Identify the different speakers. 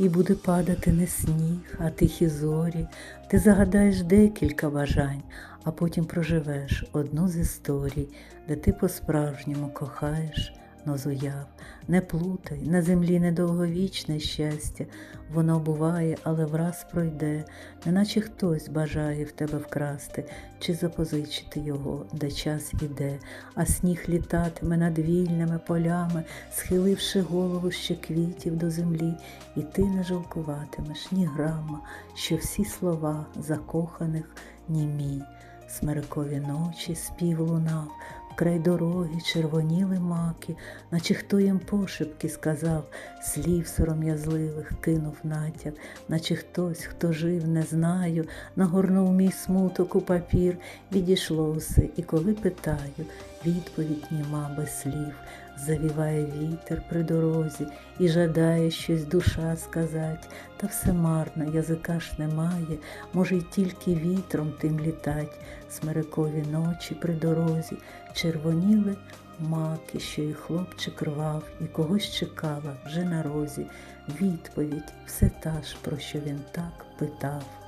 Speaker 1: І буде падати не сніг, а тихі зорі. Ти загадаєш декілька бажань, а потім проживеш одну з історій, де ти по-справжньому кохаєш, но з. Не плутай, на землі недовговічне щастя, воно буває, але враз пройде, неначе хтось бажає в тебе вкрасти чи запозичити його, де час іде, а сніг літатиме над вільними полями, схиливши голову ще квітів до землі, і ти не жалкуватимеш ні грама, що всі слова закоханих німі. Смерикові ночі спів лунав, вкрай дороги червоніли маки, наче хто їм пошепки сказав, слів сором'язливих кинув натяк, наче хтось, хто жив, не знаю, нагорнув мій смуток у папір, відійшло усе, і коли питаю, відповідь німа без слів, завіває вітер при дорозі і жадає щось душа сказать, та все марно, язика ж немає, може, й тільки вітром тим літать, смирикові ночі при дорозі, червоніли маки, що і хлопчик рвав, і когось чекала вже на розі. Відповідь все та ж, про що він так питав.